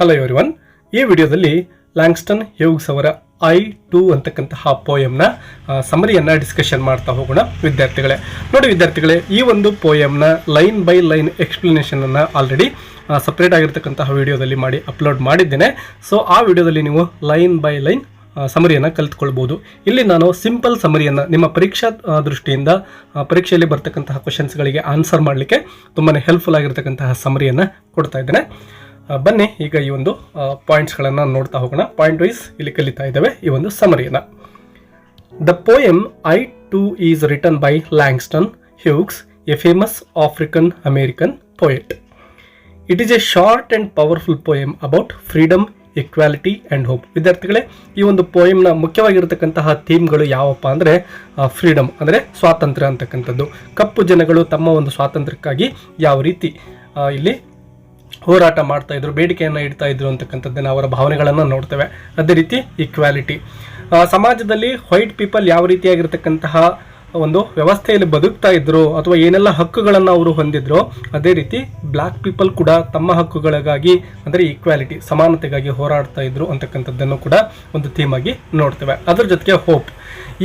Hello everyone ಈ ವಿಡಿಯೋದಲ್ಲಿ ಲ್ಯಾಂಗ್ಸ್ಟನ್ ಹ್ಯೂಗ್ಸ್ ಅವರ ಐ ಟು ಅಂತಕ್ಕಂತಹ ಪೋಯಮ್ನ ಸಮರಿಯನ್ನು ಡಿಸ್ಕಷನ್ ಮಾಡ್ತಾ ಹೋಗೋಣ ವಿದ್ಯಾರ್ಥಿಗಳೇ. ನೋಡಿ ವಿದ್ಯಾರ್ಥಿಗಳೇ, ಈ ಒಂದು ಪೋಯಮ್ನ ಲೈನ್ ಬೈ ಲೈನ್ ಎಕ್ಸ್ಪ್ಲನೇಷನನ್ನು ಆಲ್ರೆಡಿ ಸಪ್ರೇಟ್ ಆಗಿರ್ತಕ್ಕಂತಹ ವಿಡಿಯೋದಲ್ಲಿ ಮಾಡಿ ಅಪ್ಲೋಡ್ ಮಾಡಿದ್ದೇನೆ. ಸೊ ಆ ವಿಡಿಯೋದಲ್ಲಿ ನೀವು ಲೈನ್ ಬೈ ಲೈನ್ ಸಮರಿಯನ್ನು ಕಲಿತ್ಕೊಳ್ಬೋದು. ಇಲ್ಲಿ ನಾನು ಸಿಂಪಲ್ ಸಮರಿಯನ್ನು ನಿಮ್ಮ ಪರೀಕ್ಷಾ ದೃಷ್ಟಿಯಿಂದ ಪರೀಕ್ಷೆಯಲ್ಲಿ ಬರ್ತಕ್ಕಂತಹ ಕ್ವಶನ್ಸ್ಗಳಿಗೆ ಆನ್ಸರ್ ಮಾಡಲಿಕ್ಕೆ ತುಂಬಾ ಹೆಲ್ಪ್ಫುಲ್ ಆಗಿರ್ತಕ್ಕಂತಹ ಸಮರಿಯನ್ನು ಕೊಡ್ತಾ ಇದ್ದೇನೆ. ಬನ್ನಿ, ಈಗ ಈ ಒಂದು ಪಾಯಿಂಟ್ಸ್ಗಳನ್ನು ನೋಡ್ತಾ ಹೋಗೋಣ. ಪಾಯಿಂಟ್ ವೈಸ್ ಇಲ್ಲಿ ಕಲಿತಾ ಇದ್ದಾವೆ ಈ ಒಂದು ಸಮರಿಯನ್ನು the poem I too is written by Langston Hughes a famous African American poet it is a short and powerful poem about freedom equality and hope ವಿದ್ಯಾರ್ಥಿಗಳೇ, ಈ ಒಂದು ಪೋಯಮ್ನ ಮುಖ್ಯವಾಗಿರತಕ್ಕಂತಹ ಥೀಮ್ಗಳು ಯಾವಪ್ಪ ಅಂದರೆ ಫ್ರೀಡಮ್ ಅಂದರೆ ಸ್ವಾತಂತ್ರ್ಯ ಅಂತಕ್ಕಂಥದ್ದು. ಕಪ್ಪು ಜನಗಳು ತಮ್ಮ ಒಂದು ಸ್ವಾತಂತ್ರ್ಯಕ್ಕಾಗಿ ಯಾವ ರೀತಿ ಇಲ್ಲಿ ಹೋರಾಟ ಮಾಡ್ತಾ ಇದ್ರು, ಬೇಡಿಕೆಯನ್ನು ಇಡ್ತಾ ಇದ್ರು ಅಂತಕ್ಕಂಥದ್ದನ್ನು ಅವರ ಭಾವನೆಗಳನ್ನು ನೋಡ್ತೇವೆ. ಅದೇ ರೀತಿ ಈಕ್ವಾಲಿಟಿ ಸಮಾಜದಲ್ಲಿ ವೈಟ್ ಪೀಪಲ್ ಯಾವ ರೀತಿಯಾಗಿರ್ತಕ್ಕಂತಹ ಒಂದು ವ್ಯವಸ್ಥೆಯಲ್ಲಿ ಬದುಕ್ತಾ ಇದ್ರು ಅಥವಾ ಏನೆಲ್ಲ ಹಕ್ಕುಗಳನ್ನು ಅವರು ಹೊಂದಿದ್ರು, ಅದೇ ರೀತಿ ಬ್ಲ್ಯಾಕ್ ಪೀಪಲ್ ಕೂಡ ತಮ್ಮ ಹಕ್ಕುಗಳಿಗಾಗಿ, ಅಂದರೆ ಈಕ್ವಾಲಿಟಿ ಸಮಾನತೆಗಾಗಿ ಹೋರಾಡ್ತಾ ಇದ್ರು ಅಂತಕ್ಕಂಥದ್ದನ್ನು ಕೂಡ ಒಂದು ಥೀಮ್ ಆಗಿ ನೋಡ್ತೇವೆ. ಅದರ ಜೊತೆಗೆ ಹೋಪ್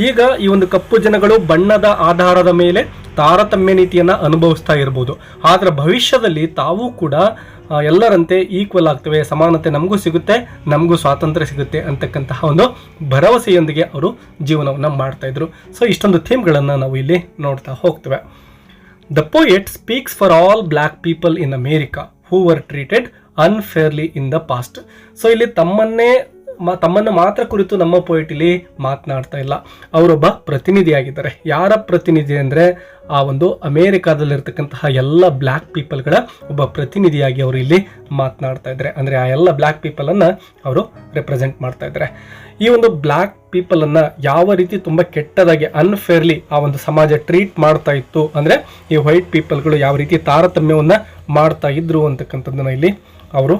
ಈಗ ಈ ಒಂದು ಕಪ್ಪು ಜನಗಳು ಬಣ್ಣದ ಆಧಾರದ ಮೇಲೆ ತಾರತಮ್ಯ ನೀತಿಯನ್ನು ಅನುಭವಿಸ್ತಾ ಇರ್ಬೋದು. ಆದರೆ ಭವಿಷ್ಯದಲ್ಲಿ ತಾವು ಕೂಡ ಎಲ್ಲರಂತೆ ಈಕ್ವಲ್ ಆಗ್ತವೆ, ಸಮಾನತೆ ನಮಗೂ ಸಿಗುತ್ತೆ, ನಮಗೂ ಸ್ವಾತಂತ್ರ್ಯ ಸಿಗುತ್ತೆ ಅಂತಕ್ಕಂತಹ ಒಂದು ಭರವಸೆಯೊಂದಿಗೆ ಅವರು ಜೀವನವನ್ನು ಮಾಡ್ತಾ ಇದ್ರು. ಸೊ ಇಷ್ಟೊಂದು ಥೀಮ್ಗಳನ್ನು ನಾವು ಇಲ್ಲಿ ನೋಡ್ತಾ ಹೋಗ್ತೇವೆ. The poet speaks for all black people in America who were treated unfairly in the past so ಇಲ್ಲಿ ತಮ್ಮನ್ನೇ ತಮ್ಮನ್ನು ಮಾತ್ರ ಕುರಿತು ನಮ್ಮ ಪೋಯೆಟ್ ಇಲ್ಲಿ ಮಾತನಾಡ್ತಾ ಇಲ್ಲ. ಅವರೊಬ್ಬ ಪ್ರತಿನಿಧಿಯಾಗಿದ್ದಾರೆ. ಯಾರ ಪ್ರತಿನಿಧಿ ಅಂದರೆ ಆ ಒಂದು ಅಮೇರಿಕಾದಲ್ಲಿರ್ತಕ್ಕಂತಹ ಎಲ್ಲ ಬ್ಲ್ಯಾಕ್ ಪೀಪಲ್ಗಳ ಒಬ್ಬ ಪ್ರತಿನಿಧಿಯಾಗಿ ಅವರು ಇಲ್ಲಿ ಮಾತನಾಡ್ತಾ ಇದ್ದಾರೆ. ಅಂದರೆ ಆ ಎಲ್ಲ ಬ್ಲ್ಯಾಕ್ ಪೀಪಲನ್ನು ಅವರು ರೆಪ್ರೆಸೆಂಟ್ ಮಾಡ್ತಾ ಇದ್ದಾರೆ. ಈ ಒಂದು ಬ್ಲ್ಯಾಕ್ ಪೀಪಲನ್ನು ಯಾವ ರೀತಿ ತುಂಬ ಕೆಟ್ಟದಾಗಿ ಅನ್ಫೇರ್ಲಿ ಆ ಒಂದು ಸಮಾಜ ಟ್ರೀಟ್ ಮಾಡ್ತಾ ಇತ್ತು ಅಂದರೆ ಈ ವೈಟ್ ಪೀಪಲ್ಗಳು ಯಾವ ರೀತಿ ತಾರತಮ್ಯವನ್ನು ಮಾಡ್ತಾ ಇದ್ರು ಅಂತಕ್ಕಂಥದ್ದನ್ನು ಇಲ್ಲಿ ಅವರು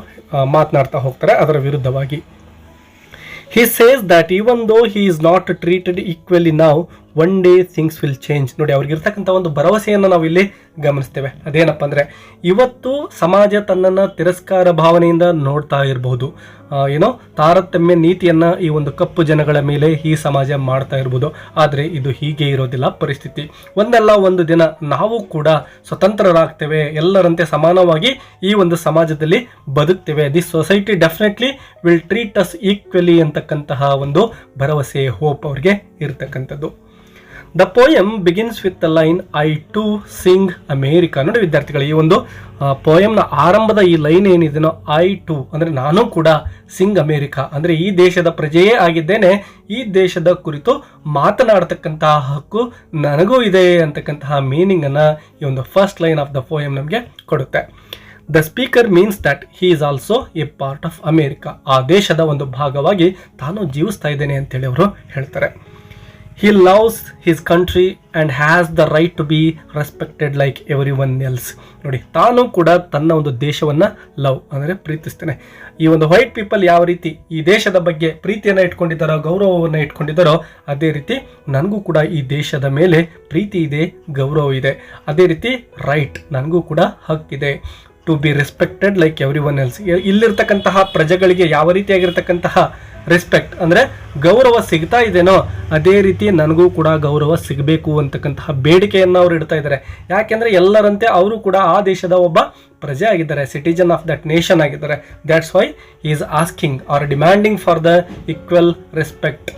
ಮಾತನಾಡ್ತಾ ಹೋಗ್ತಾರೆ ಅದರ ವಿರುದ್ಧವಾಗಿ. ಹಿ says that even though he is not treated equally ನಾವು one day things will change ನೋಡಿ, ಅವ್ರಿಗಿರ್ತಕ್ಕಂಥ ಒಂದು ಭರವಸೆಯನ್ನು ನಾವು ಇಲ್ಲಿ ಗಮನಿಸ್ತೇವೆ. ಅದೇನಪ್ಪ ಅಂದರೆ, ಇವತ್ತು ಸಮಾಜ ತನ್ನನ್ನು ತಿರಸ್ಕಾರ ಭಾವನೆಯಿಂದ ನೋಡ್ತಾ ಇರಬಹುದು ಏನೋ ತಾರತಮ್ಯ ನೀತಿಯನ್ನು ಈ ಒಂದು ಕಪ್ಪು ಜನಗಳ ಮೇಲೆ ಈ ಸಮಾಜ ಮಾಡ್ತಾ ಇರ್ಬೋದು. ಆದರೆ ಇದು ಹೀಗೆ ಇರೋದಿಲ್ಲ ಪರಿಸ್ಥಿತಿ. ಒಂದಲ್ಲ ಒಂದು ದಿನ ನಾವು ಕೂಡ ಸ್ವತಂತ್ರರಾಗ್ತೇವೆ. ಎಲ್ಲರಂತೆ ಸಮಾನವಾಗಿ ಈ ಒಂದು ಸಮಾಜದಲ್ಲಿ ಬದುಕ್ತೇವೆ. This society definitely will treat us equally ಅಂತಕ್ಕಂತಹ ಒಂದು ಭರವಸೆ ಹೋಪ್ ಅವ್ರಿಗೆ ಇರತಕ್ಕಂಥದ್ದು. The poem begins with the line I too sing America ನೋಡಿ ವಿದ್ಯಾರ್ಥಿಗಳು, ಈ ಒಂದು ಪೋಯಮ್ನ ಆರಂಭದ ಈ ಲೈನ್ ಏನಿದೆನೋ ಐ ಟು ಅಂದರೆ ನಾನು ಕೂಡ ಸಿಂಗ್ ಅಮೇರಿಕಾ ಅಂದರೆ ಈ ದೇಶದ ಪ್ರಜೆಯೇ ಆಗಿದ್ದೇನೆ, ಈ ದೇಶದ ಕುರಿತು ಮಾತನಾಡತಕ್ಕಂತಹ ಹಕ್ಕು ನನಗೂ ಇದೆ ಅಂತಕ್ಕಂತಹ ಮೀನಿಂಗನ್ನು ಈ ಒಂದು first line of the poem ನಮಗೆ ಕೊಡುತ್ತೆ. The speaker means that he is also a part of America ಆ ದೇಶದ ಒಂದು ಭಾಗವಾಗಿ ತಾನು ಜೀವಿಸ್ತಾ ಇದ್ದೇನೆ ಅಂತೇಳಿ ಅವರು ಹೇಳ್ತಾರೆ. He loves his country and has the right to be respected like everyone else ನೋಡಿ, ತಾನು ಕೂಡ ತನ್ನ ಒಂದು ದೇಶವನ್ನು ಲವ್ ಅಂದರೆ ಪ್ರೀತಿಸ್ತೇನೆ. ಈ ಒಂದು ವೈಟ್ ಪೀಪಲ್ ಯಾವ ರೀತಿ ಈ ದೇಶದ ಬಗ್ಗೆ ಪ್ರೀತಿಯನ್ನು ಇಟ್ಕೊಂಡಿದ್ದಾರೋ, ಗೌರವವನ್ನು ಇಟ್ಕೊಂಡಿದ್ದಾರೋ, ಅದೇ ರೀತಿ ನನಗೂ ಕೂಡ ಈ ದೇಶದ ಮೇಲೆ ಪ್ರೀತಿ ಇದೆ, ಗೌರವ ಇದೆ. ಅದೇ ರೀತಿ ರೈಟ್ ನನಗೂ ಕೂಡ ಹಕ್ಕಿದೆ. To be respected like everyone else ಇಲ್ಲಿರ್ತಕ್ಕಂತಹ ಪ್ರಜೆಗಳಿಗೆ ಯಾವ ರೀತಿಯಾಗಿರ್ತಕ್ಕಂತಹ ರೆಸ್ಪೆಕ್ಟ್ ಅಂದರೆ ಗೌರವ ಸಿಗ್ತಾ ಇದೆನೋ ಅದೇ ರೀತಿ ನನಗೂ ಕೂಡ ಗೌರವ ಸಿಗಬೇಕು ಅಂತಕ್ಕಂತಹ ಬೇಡಿಕೆಯನ್ನು ಅವರು ಇಡ್ತಾ ಇದ್ದಾರೆ. ಯಾಕೆಂದರೆ ಎಲ್ಲರಂತೆ ಅವರು ಕೂಡ ಆ ದೇಶದ ಒಬ್ಬ ಪ್ರಜೆ ಆಗಿದ್ದಾರೆ ಸಿಟಿಜನ್ ಆಫ್ ದಟ್ ನೇಷನ್ ಆಗಿದ್ದಾರೆ. That's why is asking or demanding for the equal respect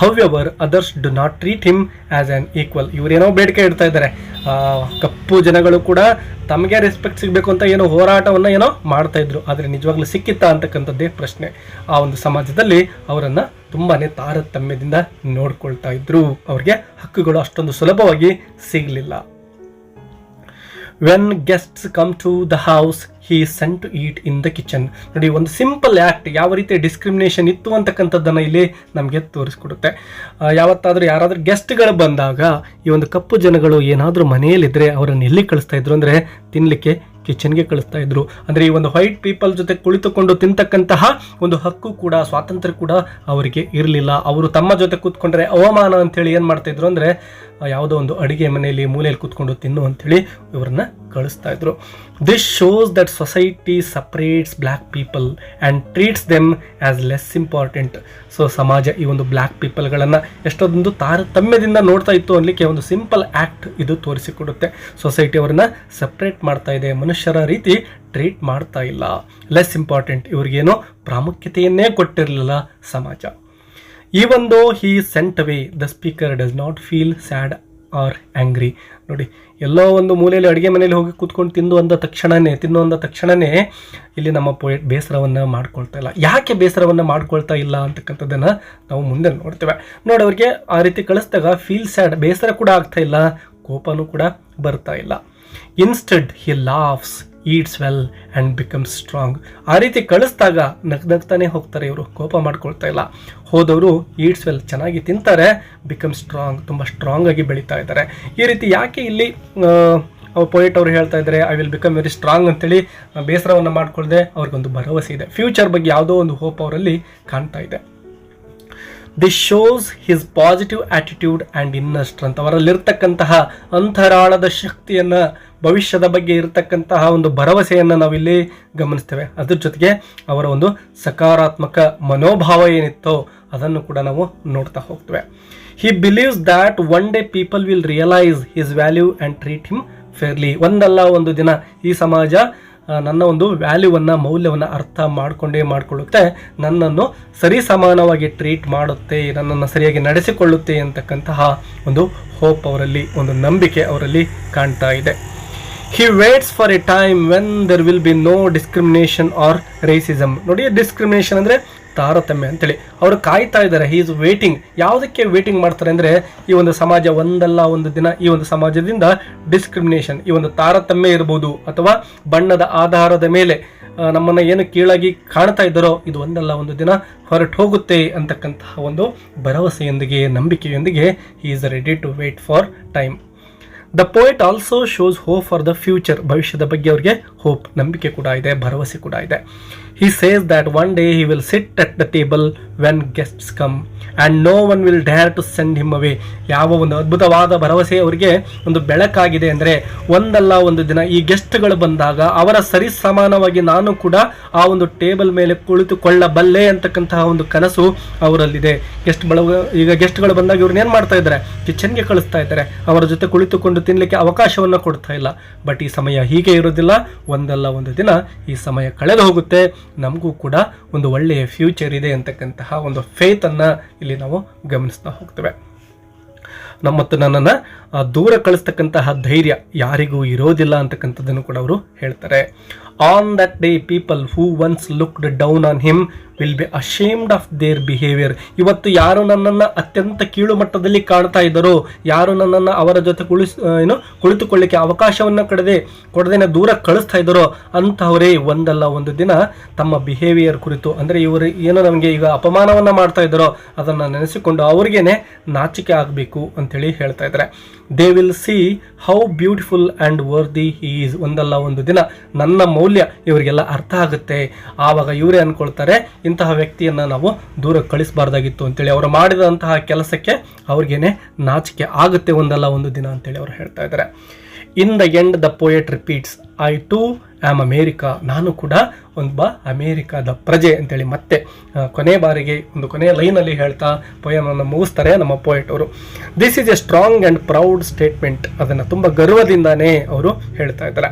however others do not treat him as an equal ಇವರೇನೋ ಬೇಡಿಕೆ ಇಡ್ತಾ ಇದ್ದಾರೆ. ಕಪ್ಪು ಜನಗಳು ಕೂಡ ತಮಗೆ ರೆಸ್ಪೆಕ್ಟ್ ಸಿಗಬೇಕು ಅಂತ ಏನೋ ಹೋರಾಟವನ್ನು ಏನೋ ಮಾಡ್ತಾ ಇದ್ರು. ಆದರೆ ನಿಜವಾಗ್ಲೂ ಸಿಕ್ಕಿತ್ತಾ ಅಂತಕ್ಕಂಥದ್ದೇ ಪ್ರಶ್ನೆ. ಆ ಒಂದು ಸಮಾಜದಲ್ಲಿ ಅವರನ್ನು ತುಂಬಾನೇ ತಾರತಮ್ಯದಿಂದ ನೋಡ್ಕೊಳ್ತಾ ಇದ್ರು. ಅವ್ರಿಗೆ ಹಕ್ಕುಗಳು ಅಷ್ಟೊಂದು ಸುಲಭವಾಗಿ ಸಿಗಲಿಲ್ಲ. When guests come to the house he sent to eat in the kitchen ನೋಡಿ, ಒಂದು ಸಿಂಪಲ್ ಆ್ಯಕ್ಟ್ ಯಾವ ರೀತಿ ಡಿಸ್ಕ್ರಿಮಿನೇಷನ್ ಇತ್ತು ಅಂತಕ್ಕಂಥದ್ದನ್ನು ಇಲ್ಲಿ ನಮಗೆ ತೋರಿಸ್ಕೊಡುತ್ತೆ. ಯಾವತ್ತಾದರೂ ಯಾರಾದರೂ ಗೆಸ್ಟ್ಗಳು ಬಂದಾಗ ಈ ಒಂದು ಕಪ್ಪು ಜನಗಳು ಏನಾದರೂ ಮನೆಯಲ್ಲಿದ್ದರೆ ಅವರನ್ನು ಎಲ್ಲಿ ಕಳಿಸ್ತಾ ಇದ್ರು? ಅಂದರೆ ತಿನ್ನಲಿಕ್ಕೆ ಕಿಚನ್ಗೆ ಕಳಿಸ್ತಾ ಇದ್ರು. ಅಂದರೆ ಈ ಒಂದು ವೈಟ್ ಪೀಪಲ್ ಜೊತೆ ಕುಳಿತುಕೊಂಡು ತಿಂತಕ್ಕಂತಹ ಒಂದು ಹಕ್ಕು ಕೂಡ, ಸ್ವಾತಂತ್ರ್ಯ ಕೂಡ ಅವರಿಗೆ ಇರಲಿಲ್ಲ. ಅವರು ತಮ್ಮ ಜೊತೆ ಕೂತ್ಕೊಂಡ್ರೆ ಅವಮಾನ ಅಂತೇಳಿ ಏನು ಮಾಡ್ತಾಯಿದ್ರು ಅಂದರೆ ಯಾವುದೋ ಒಂದು ಅಡುಗೆ ಮನೆಯಲ್ಲಿ ಮೂಲೆಯಲ್ಲಿ ಕೂತ್ಕೊಂಡು ತಿನ್ನು ಅಂಥೇಳಿ ಇವರನ್ನ ಕಳಿಸ್ತಾ ಇದ್ರು. This shows that society separates black people and treats them as less important so ಸಮಾಜ ಈ ಒಂದು ಬ್ಲ್ಯಾಕ್ ಪೀಪಲ್ಗಳನ್ನು ಎಷ್ಟೊಂದು ತಾರತಮ್ಯದಿಂದ ನೋಡ್ತಾ ಇತ್ತು ಅನ್ನಲಿಕ್ಕೆ ಒಂದು ಸಿಂಪಲ್ ಆ್ಯಕ್ಟ್ ಇದು ತೋರಿಸಿಕೊಡುತ್ತೆ. ಸೊಸೈಟಿ ಅವರನ್ನ ಸಪ್ರೇಟ್ ಮಾಡ್ತಾ ಇದೆ. ಮನುಷ್ಯರ ರೀತಿ ಟ್ರೀಟ್ ಮಾಡ್ತಾ ಇಲ್ಲ. ಲೆಸ್ ಇಂಪಾರ್ಟೆಂಟ್ ಇವ್ರಿಗೇನೋ ಪ್ರಾಮುಖ್ಯತೆಯನ್ನೇ ಕೊಟ್ಟಿರಲಿಲ್ಲ ಸಮಾಜ. ಈ ಒಂದು he sent away the speaker does not feel sad or angry ನೋಡಿ, ಎಲ್ಲೋ ಒಂದು ಮೂಲೆಯಲ್ಲಿ ಅಡುಗೆ ಮನೇಲಿ ಹೋಗಿ ಕೂತ್ಕೊಂಡು ತಿಂದು ಅಂದ ತಕ್ಷಣವೇ ತಿನ್ನು ಅಂದ ತಕ್ಷಣವೇ ಇಲ್ಲಿ ನಮ್ಮ ಪೊಯೆಟ್ ಬೇಸರವನ್ನು ಮಾಡ್ಕೊಳ್ತಾ ಇಲ್ಲ. ಯಾಕೆ ಬೇಸರವನ್ನು ಮಾಡ್ಕೊಳ್ತಾ ಇಲ್ಲ ಅಂತಕ್ಕಂಥದ್ದನ್ನು ನಾವು ಮುಂದೆ ನೋಡ್ತೇವೆ. ನೋಡೋರಿಗೆ ಆ ರೀತಿ ಕಳಿಸ್ದಾಗ ಫೀಲ್ ಸ್ಯಾಡ್ ಬೇಸರ ಕೂಡ ಆಗ್ತಾ ಇಲ್ಲ, ಕೋಪನೂ ಕೂಡ ಬರ್ತಾ ಇಲ್ಲ. Instead he laughs eats well and becomes strong ಆ ರೀತಿ ಕಳಿಸ್ದಾಗ ನಗ್ ನಗ್ತಾನೆ ಹೋಗ್ತಾರೆ ಇವರು. ಕೋಪ ಮಾಡ್ಕೊಳ್ತಾ ಇಲ್ಲ. ಹೋದವರು ಈಟ್ಸ್ ವೆಲ್ ಚೆನ್ನಾಗಿ ತಿಂತಾರೆ ಬಿಕಮ್ ಸ್ಟ್ರಾಂಗ್ ತುಂಬ ಸ್ಟ್ರಾಂಗ್ ಆಗಿ ಬೆಳೀತಾ ಇದ್ದಾರೆ. ಈ ರೀತಿ ಯಾಕೆ ಇಲ್ಲಿ ಪೊಯೆಟ್ ಅವರು ಹೇಳ್ತಾ ಇದ್ದಾರೆ I will become very strong ಅಂತೇಳಿ ಬೇಸರವನ್ನು ಮಾಡಿಕೊಳ್ಳದೆ ಅವ್ರಿಗೊಂದು ಭರವಸೆ ಇದೆ. ಫ್ಯೂಚರ್ ಬಗ್ಗೆ ಯಾವುದೋ ಒಂದು ಹೋಪ್ ಅವರಲ್ಲಿ ಕಾಣ್ತಾ ಇದೆ. This shows his positive attitude and inner ಅಂತ ಅವರಲ್ಲಿರ್ತಕ್ಕಂತಹ ಅಂತರಾಳದ ಶಕ್ತಿಯನ್ನು, ಭವಿಷ್ಯದ ಬಗ್ಗೆ ಇರತಕ್ಕಂತಹ ಒಂದು ಭರವಸೆಯನ್ನು ನಾವಿಲ್ಲಿ ಗಮನಿಸ್ತೇವೆ. ಅದ್ರ ಜೊತೆಗೆ ಅವರ ಒಂದು ಸಕಾರಾತ್ಮಕ ಮನೋಭಾವ ಏನಿತ್ತೋ ಅದನ್ನು ಕೂಡ ನಾವು ನೋಡ್ತಾ ಹೋಗ್ತೇವೆ. He believes that one day people will realise his value and treat him fairly ಒಂದಲ್ಲ ಒಂದು ದಿನ ಈ ಸಮಾಜ ನನ್ನ ಒಂದು ವ್ಯಾಲ್ಯೂವನ್ನು, ಮೌಲ್ಯವನ್ನು ಅರ್ಥ ಮಾಡಿಕೊಂಡೇ ಮಾಡಿಕೊಳ್ಳುತ್ತೆ. ನನ್ನನ್ನು ಸರಿ ಸಮಾನವಾಗಿ ಟ್ರೀಟ್ ಮಾಡುತ್ತೆ, ನನ್ನನ್ನು ಸರಿಯಾಗಿ ನಡೆಸಿಕೊಳ್ಳುತ್ತೆ ಅಂತಕ್ಕಂತಹ ಒಂದು ಹೋಪ್ ಅವರಲ್ಲಿ, ಒಂದು ನಂಬಿಕೆ ಅವರಲ್ಲಿ ಕಾಣ್ತಾ ಇದೆ. He waits for a time when there will be no discrimination or racism ನೋಡಿ ಡಿಸ್ಕ್ರಿಮಿನೇಷನ್ ಅಂದರೆ ತಾರತಮ್ಯ ಅಂತೇಳಿ. ಅವರು ಕಾಯ್ತಾ ಇದ್ದಾರೆ ಇಸ್ ವೇಟಿಂಗ್ ಯಾವುದಕ್ಕೆ ವೇಟಿಂಗ್ ಮಾಡ್ತಾರೆ ಅಂದರೆ, ಈ ಒಂದು ಸಮಾಜ ಒಂದಲ್ಲ ಒಂದು ದಿನ, ಈ ಒಂದು ಸಮಾಜದಿಂದ ಡಿಸ್ಕ್ರಿಮಿನೇಷನ್ ಈ ಒಂದು ತಾರತಮ್ಯ ಇರ್ಬೋದು ಅಥವಾ ಬಣ್ಣದ ಆಧಾರದ ಮೇಲೆ ನಮ್ಮನ್ನು ನಮ್ಮನ್ನ ಏನು ಕೀಳಾಗಿ ಕಾಣ್ತಾ ಇದ್ದಾರೋ, ಇದು ಒಂದಲ್ಲ ಒಂದು ದಿನ ಹೊರಟು ಹೋಗುತ್ತೆ ಅಂತಕ್ಕಂತಹ ಒಂದು ಭರವಸೆಯೊಂದಿಗೆ, ನಂಬಿಕೆಯೊಂದಿಗೆ he is ready to wait for time the poet also shows hope for the future ಭವಿಷ್ಯದ ಬಗ್ಗೆ ಅವರಿಗೆ ಹೋಪ್ ನಂಬಿಕೆ ಕೂಡ ಇದೆ, ಭರವಸೆ ಕೂಡ ಇದೆ. ಹಿ says that one day he will sit at the table when guests come, and no one will dare to send him away. ಯಾವ ಒಂದು ಅದ್ಭುತವಾದ ಭರವಸೆ ಅವರಿಗೆ ಒಂದು ಬೆಳಕಾಗಿದೆ ಅಂದರೆ, ಒಂದಲ್ಲ ಒಂದು ದಿನ ಈ ಗೆಸ್ಟ್ಗಳು ಬಂದಾಗ ಅವರ ಸರಿ ಸಮಾನವಾಗಿ ನಾನು ಕೂಡ ಆ ಒಂದು ಟೇಬಲ್ ಮೇಲೆ ಕುಳಿತುಕೊಳ್ಳಬಲ್ಲೆ ಅಂತಕ್ಕಂತಹ ಒಂದು ಕನಸು ಅವರಲ್ಲಿದೆ. ಗೆಸ್ಟ್ ಬಳಗ, ಈಗ ಗೆಸ್ಟ್ಗಳು ಬಂದಾಗ ಇವ್ರನ್ನ ಏನು ಮಾಡ್ತಾ ಇದ್ದಾರೆ? ಕಿಚನ್ಗೆ ಕಳಿಸ್ತಾ ಇದ್ದಾರೆ. ಅವರ ಜೊತೆ ಕುಳಿತುಕೊಂಡು ತಿನ್ನಲಿಕ್ಕೆ ಅವಕಾಶವನ್ನು ಕೊಡ್ತಾ ಇಲ್ಲ. ಬಟ್ ಈ ಸಮಯ ಹೀಗೆ ಇರೋದಿಲ್ಲ ಒಂದಲ್ಲ ಒಂದು ದಿನ ಈ ಸಮಯ ಕಳೆದು ಹೋಗುತ್ತೆ. ನಮಗೂ ಕೂಡ ಒಂದು ಒಳ್ಳೆಯ ಫ್ಯೂಚರ್ ಇದೆ ಅಂತಕ್ಕಂತಹ ಒಂದು ಫೇತನ್ನು ಇಲ್ಲಿ ನಾವು ಗಮನಿಸ್ತಾ ಹೋಗ್ತೇವೆ. ನಮ್ಮತ್ತು ನನ್ನನ್ನು ದೂರ ಕಳಿಸ್ತಕ್ಕಂತಹ ಧೈರ್ಯ ಯಾರಿಗೂ ಇರೋದಿಲ್ಲ ಅಂತಕ್ಕಂಥದ್ದನ್ನು ಕೂಡ ಅವರು ಹೇಳ್ತಾರೆ. On that day people who once looked down on him will be ashamed of their behaviour ಇವತ್ತು ಯಾರು ನನ್ನನ್ನು ಅತ್ಯಂತ ಕೀಳು ಮಟ್ಟದಲ್ಲಿ ಕಾಣ್ತಾ ಇದ್ದರೋ, ಯಾರು ನನ್ನನ್ನು ಅವರ ಜೊತೆ ಕುಳಿಸ್ ಏನು, ಕುಳಿತುಕೊಳ್ಳಿಕ್ಕೆ ಅವಕಾಶವನ್ನು ಕಡದೆ, ಕೊಡದೇನೆ ದೂರ ಕಳಿಸ್ತಾ ಇದ್ದಾರೋ ಅಂಥವರೇ ಒಂದಲ್ಲ, ಒಂದು ದಿನ ತಮ್ಮ ಬಿಹೇವಿಯರ್ ಕುರಿತು. ಅಂದರೆ ಇವರು ಏನು ನಮಗೆ ಈಗ ಅಪಮಾನವನ್ನು ಮಾಡ್ತಾ ಇದ್ದಾರೋ, ಅದನ್ನು ನೆನೆಸಿಕೊಂಡು ಅವ್ರಿಗೇನೆ ನಾಚಿಕೆ ಆಗಬೇಕು ಅಂತೇಳಿ ಹೇಳ್ತಾ ಇದ್ದಾರೆ. They will see how beautiful and worthy is ಒಂದಲ್ಲ, ಒಂದು ದಿನ ನನ್ನ ಮೌಲ್ಯ ಇವರಿಗೆಲ್ಲ ಅರ್ಥ ಆಗುತ್ತೆ. ಆವಾಗ ಇವರೇ ಅನ್ಕೊಳ್ತಾರೆ ಇಂತಹ ವ್ಯಕ್ತಿಯನ್ನು ನಾವು ದೂರ ಕಳಿಸಬಾರ್ದಾಗಿತ್ತು ಅಂತೇಳಿ ಅವರು ಮಾಡಿದಂತಹ ಕೆಲಸಕ್ಕೆ ಅವ್ರಿಗೇನೆ ನಾಚಿಕೆ ಆಗುತ್ತೆ ಒಂದಲ್ಲ ಒಂದು ದಿನ ಅಂತೇಳಿ ಅವರು ಹೇಳ್ತಾ ಇದ್ದಾರೆ. In the end the poet repeats I too am America ನಾನು ಕೂಡ ಒಬ್ಬ ಅಮೇರಿಕಾದ ಪ್ರಜೆ ಅಂತೇಳಿ ಮತ್ತೆ ಕೊನೆ ಬಾರಿಗೆ, ಒಂದು ಕೊನೆಯ ಲೈನಲ್ಲಿ ಹೇಳ್ತಾ ಪೊಯಮನ್ನು ಮುಗಿಸ್ತಾರೆ ನಮ್ಮ ಪೋಯೆಟ್ ಅವರು. This is a strong and proud statement ಅದನ್ನು ತುಂಬ ಗರ್ವದಿಂದಾನೇ ಅವರು ಹೇಳ್ತಾ ಇದ್ದಾರೆ.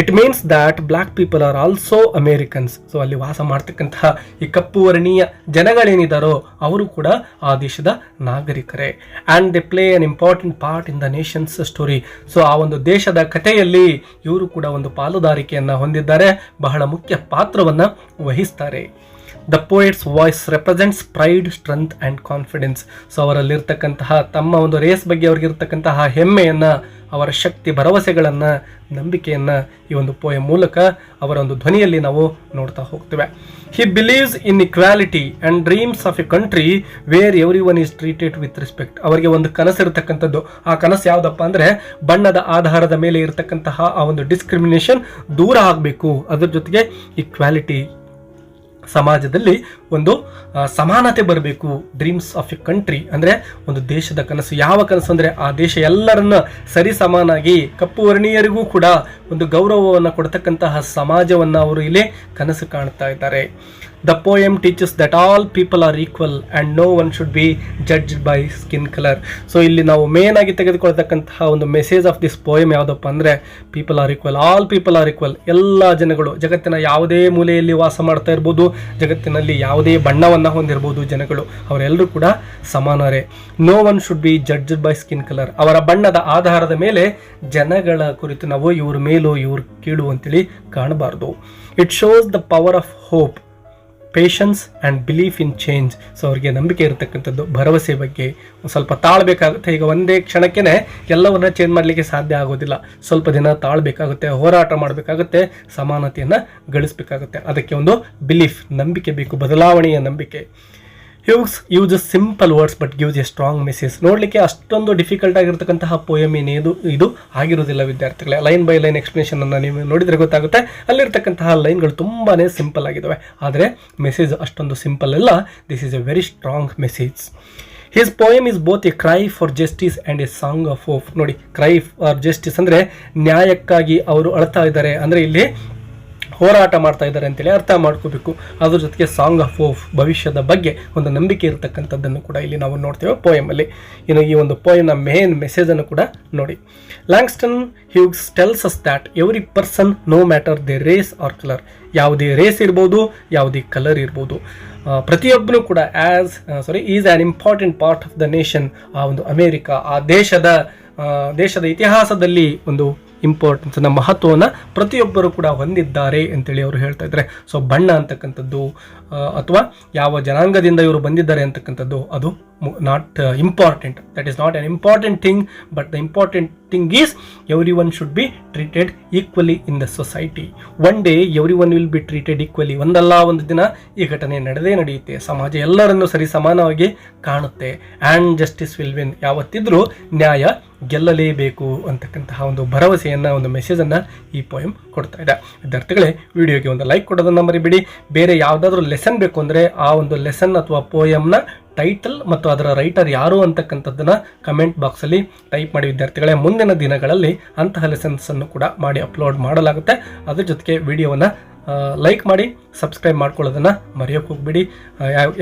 It means that black people are also Americans so ಅಲ್ಲಿ ವಾಸ ಮಾಡ್ತಕ್ಕಂತಹ ಈ ಕಪ್ಪು ವರ್ಣೀಯ ಜನಗಳೇನಿದ್ದಾರೋ ಅವರು ಕೂಡ ಆ ದೇಶದ ನಾಗರಿಕರೇ. And they play an important part in the nation's story so ಆ ಒಂದು ದೇಶದ ಕಥೆಯಲ್ಲಿ ಇವರು ಕೂಡ ಒಂದು ಪಾಲುದಾರಿಕೆಯನ್ನು ಹೊಂದಿದ್ದಾರೆ. ಬಹಳ ಮುಖ್ಯ ಪಾತ್ರವನ್ನು ವಹಿಸ್ತಾರೆ. The poet's voice represents pride strength and confidence so ಅವರಲ್ಲಿರ್ತಕ್ಕಂತಹ, ತಮ್ಮ ಒಂದು ರೇಸ್ ಬಗ್ಗೆ ಅವ್ರಿಗಿರ್ತಕ್ಕಂತಹ ಹೆಮ್ಮೆಯನ್ನು, ಅವರ ಶಕ್ತಿ, ಭರವಸೆಗಳನ್ನು, ನಂಬಿಕೆಯನ್ನು ಈ ಒಂದು ಪೋಯ ಮೂಲಕ ಅವರ ಒಂದು ಧ್ವನಿಯಲ್ಲಿ ನಾವು ನೋಡ್ತಾ ಹೋಗ್ತೇವೆ. He believes in equality and dreams of a country where everyone is treated with respect ಅವರಿಗೆ ಒಂದು ಕನಸಿರ್ತಕ್ಕಂಥದ್ದು. ಆ ಕನಸು ಯಾವುದಪ್ಪ ಅಂದರೆ, ಬಣ್ಣದ ಆಧಾರದ ಮೇಲೆ ಇರತಕ್ಕಂತಹ ಆ ಒಂದು ಡಿಸ್ಕ್ರಿಮಿನೇಷನ್ ದೂರ ಆಗಬೇಕು. ಅದರ ಜೊತೆಗೆ ಇಕ್ವಾಲಿಟಿ ಸಮಾಜದಲ್ಲಿ ಒಂದು ಸಮಾನತೆ ಬರಬೇಕು ಡ್ರೀಮ್ಸ್ ಆಫ್ ಎ ಕಂಟ್ರಿ ಅಂದರೆ ಒಂದು ದೇಶದ ಕನಸು. ಯಾವ ಕನಸು ಅಂದರೆ ಆ ದೇಶ ಎಲ್ಲರನ್ನ ಸರಿ ಸಮಾನಾಗಿ ಕಪ್ಪು ವರ್ಣೀಯರಿಗೂ ಕೂಡ ಒಂದು ಗೌರವವನ್ನು ಕೊಡ್ತಕ್ಕಂತಹ ಸಮಾಜವನ್ನು ಅವರು ಇಲ್ಲಿ ಕನಸು ಕಾಣ್ತಾ ಇದ್ದಾರೆ. The poem teaches that all people are equal and no one should be judged by skin colour so ಇಲ್ಲಿ ನಾವು ಮೇನ್ ಆಗಿ ತೆಗೆದುಕೊಳ್ತಕ್ಕಂತಹ ಒಂದು ಮೆಸೇಜ್ ಆಫ್ ದಿಸ್ ಪೋಯಮ್ ಯಾವುದಪ್ಪ ಅಂದರೆ people are equal all people are equal ಎಲ್ಲ ಜನಗಳು, ಜಗತ್ತಿನ ಯಾವುದೇ ಮೂಲೆಯಲ್ಲಿ ವಾಸ ಮಾಡ್ತಾ ಇರ್ಬೋದು, ಜಗತ್ತಿನಲ್ಲಿ ಯಾವುದೇ ಬಣ್ಣವನ್ನು ಹೊಂದಿರ್ಬೋದು ಜನಗಳು, ಅವರೆಲ್ಲರೂ ಕೂಡ ಸಮಾನರೇ. No one should be judged by skin colour ಅವರ ಬಣ್ಣದ ಆಧಾರದ ಮೇಲೆ ಜನಗಳ ಕುರಿತು ನಾವು ಇವ್ರ ಮೇಲೂ ಇವ್ರ ಕೀಳು ಅಂತೇಳಿ ಕಾಣಬಾರ್ದು. It shows the power of hope patience and belief in change so ಅವರಿಗೆ ನಂಬಿಕೆ ಇರತಕ್ಕಂಥದ್ದು, ಭರವಸೆ ಬಗ್ಗೆ ಸ್ವಲ್ಪ ತಾಳ್ಬೇಕಾಗುತ್ತೆ. ಈಗ ಒಂದೇ ಕ್ಷಣಕ್ಕೇ ಎಲ್ಲವನ್ನ ಚೇಂಜ್ ಮಾಡಲಿಕ್ಕೆ ಸಾಧ್ಯ ಆಗೋದಿಲ್ಲ. ಸ್ವಲ್ಪ ದಿನ ತಾಳ್ಬೇಕಾಗುತ್ತೆ, ಹೋರಾಟ ಮಾಡಬೇಕಾಗುತ್ತೆ, ಸಮಾನತೆಯನ್ನು ಗಳಿಸಬೇಕಾಗುತ್ತೆ. ಅದಕ್ಕೆ ಒಂದು ಬಿಲೀಫ್ ನಂಬಿಕೆ ಬೇಕು, ಬದಲಾವಣೆಯ ನಂಬಿಕೆ. Hughes uses simple words but gives a strong message ನೋಡಲಿಕ್ಕೆ ಅಷ್ಟೊಂದು ಡಿಫಿಕಲ್ಟ್ ಆಗಿರ್ತಕ್ಕಂತಹ ಪೋಯಮ್ ಏನೇದು, ಇದು ಆಗಿರೋದಿಲ್ಲ ವಿದ್ಯಾರ್ಥಿಗಳೇ. ಲೈನ್ ಬೈ ಲೈನ್ ಎಕ್ಸ್ಪ್ಲನೇಷನ್ ಅನ್ನು ನೀವು ನೋಡಿದರೆ ಗೊತ್ತಾಗುತ್ತೆ. ಅಲ್ಲಿರ್ತಕ್ಕಂತಹ ಲೈನ್ಗಳು ತುಂಬಾ ಸಿಂಪಲ್ ಆಗಿದ್ದಾವೆ. ಆದರೆ ಮೆಸೇಜ್ ಅಷ್ಟೊಂದು ಸಿಂಪಲ್ ಅಲ್ಲ. This is a very strong message his poem is both a cry for justice and a song of hope ನೋಡಿ ಕ್ರೈ ಫಾರ್ ಜಸ್ಟಿಸ್ ಅಂದರೆ ನ್ಯಾಯಕ್ಕಾಗಿ ಅವರು ಅಳ್ತಾ ಇದ್ದಾರೆ. ಅಂದರೆ ಇಲ್ಲಿ ಹೋರಾಟ ಮಾಡ್ತಾ ಇದ್ದಾರೆ ಅಂತೇಳಿ ಅರ್ಥ ಮಾಡ್ಕೋಬೇಕು. ಅದ್ರ ಜೊತೆಗೆ ಸಾಂಗ್ ಆಫ್ ಓಫ್ ಭವಿಷ್ಯದ ಬಗ್ಗೆ ಒಂದು ನಂಬಿಕೆ ಇರತಕ್ಕಂಥದ್ದನ್ನು ಕೂಡ ಇಲ್ಲಿ ನಾವು ನೋಡ್ತೇವೆ ಪೋಯಮಲ್ಲಿ ಇನ್ನು ಈ ಒಂದು ಪೋಯಮ್ನ ಮೇನ್ ಮೆಸೇಜನ್ನು ಕೂಡ ನೋಡಿ. Langston Hughes tells us that every person no matter the race or colour ಯಾವುದೇ ರೇಸ್ ಇರ್ಬೋದು, ಯಾವುದೇ ಕಲರ್ ಇರ್ಬೋದು. ಪ್ರತಿಯೊಬ್ಬನೂ ಕೂಡ as sorry is an important part of the nation ಆ ಒಂದು ಅಮೇರಿಕಾ, ಆ ದೇಶದ ದೇಶದ ಇತಿಹಾಸದಲ್ಲಿ ಒಂದು ಇಂಪಾರ್ಟೆನ್ಸ್ ನಮ್ಮ ಮಹತ್ವವನ್ನು ಪ್ರತಿಯೊಬ್ಬರು ಕೂಡ ಹೊಂದಿದ್ದಾರೆ ಅಂತೇಳಿ ಅವರು ಹೇಳ್ತಾ ಇದ್ದಾರೆ. ಸೊ ಬಣ್ಣ ಅಂತಕ್ಕಂಥದ್ದು ಅಥವಾ ಯಾವ ಜನಾಂಗದಿಂದ ಇವರು ಬಂದಿದ್ದಾರೆ ಅಂತಕ್ಕಂಥದ್ದು, ಅದು not important that is not an important thing but the important thing is everyone should be treated equally in the society one day everyone will be treated equally ಒಂದಲ್ಲ, ಒಂದು ದಿನ ಈ ಘಟನೆ ನಡೆದೇ ನಡೆಯುತ್ತೆ. ಸಮಾಜ ಎಲ್ಲರನ್ನು ಸರಿ ಸಮಾನವಾಗಿ ಕಾಣುತ್ತೆ. ಆ್ಯಂಡ್ ಜಸ್ಟಿಸ್ ವಿಲ್ ವಿನ್ ಯಾವತ್ತಿದ್ರೂ ನ್ಯಾಯ ಗೆಲ್ಲಲೇಬೇಕು ಅಂತಕ್ಕಂತಹ ಒಂದು ಭರವಸೆಯನ್ನು, ಒಂದು ಮೆಸೇಜನ್ನು ಈ ಪೋಯಮ್ ಕೊಡ್ತಾ ಇದೆ. ವಿದ್ಯಾರ್ಥಿಗಳೇ ವಿಡಿಯೋಗೆ ಒಂದು ಲೈಕ್ ಕೊಡೋದನ್ನು ಮರಿಬೇಡಿ. ಬೇರೆ ಯಾವುದಾದ್ರೂ ಲೆಸನ್ ಬೇಕು ಅಂದರೆ ಆ ಒಂದು ಲೆಸನ್ ಅಥವಾ ಪೋಯಮ್ನ ಟೈಟಲ್ ಮತ್ತು ಅದರ ರೈಟರ್ ಯಾರು ಅಂತಕ್ಕಂಥದ್ದನ್ನು ಕಮೆಂಟ್ ಬಾಕ್ಸಲ್ಲಿ ಟೈಪ್ ಮಾಡಿ. ವಿದ್ಯಾರ್ಥಿಗಳೇ, ಮುಂದಿನ ದಿನಗಳಲ್ಲಿ ಅಂತಹ ಲೆಸನ್ಸನ್ನು ಕೂಡ ಮಾಡಿ ಅಪ್ಲೋಡ್ ಮಾಡಲಾಗುತ್ತೆ. ಅದ್ರ ಜೊತೆಗೆ ವಿಡಿಯೋವನ್ನು ಲೈಕ್ ಮಾಡಿ ಸಬ್ಸ್ಕ್ರೈಬ್ ಮಾಡ್ಕೊಳ್ಳೋದನ್ನು ಮರೆಯೋಕೆ ಹೋಗ್ಬಿಡಿ.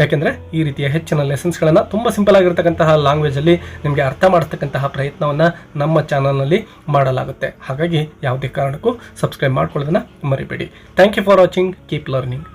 ಯಾಕೆಂದರೆ ಈ ರೀತಿಯ ಹೆಚ್ಚಿನ ಲೆಸನ್ಸ್ಗಳನ್ನು ತುಂಬ ಸಿಂಪಲ್ ಆಗಿರ್ತಕ್ಕಂತಹ ಲ್ಯಾಂಗ್ವೇಜಲ್ಲಿ ನಿಮಗೆ ಅರ್ಥ ಮಾಡ್ತಕ್ಕಂತಹ ಪ್ರಯತ್ನವನ್ನು ನಮ್ಮ ಚಾನಲ್ನಲ್ಲಿ ಮಾಡಲಾಗುತ್ತೆ. ಹಾಗಾಗಿ ಯಾವುದೇ ಕಾರಣಕ್ಕೂ ಸಬ್ಸ್ಕ್ರೈಬ್ ಮಾಡ್ಕೊಳ್ಳೋದನ್ನು ಮರಿಬೇಡಿ. Thank you for watching keep learning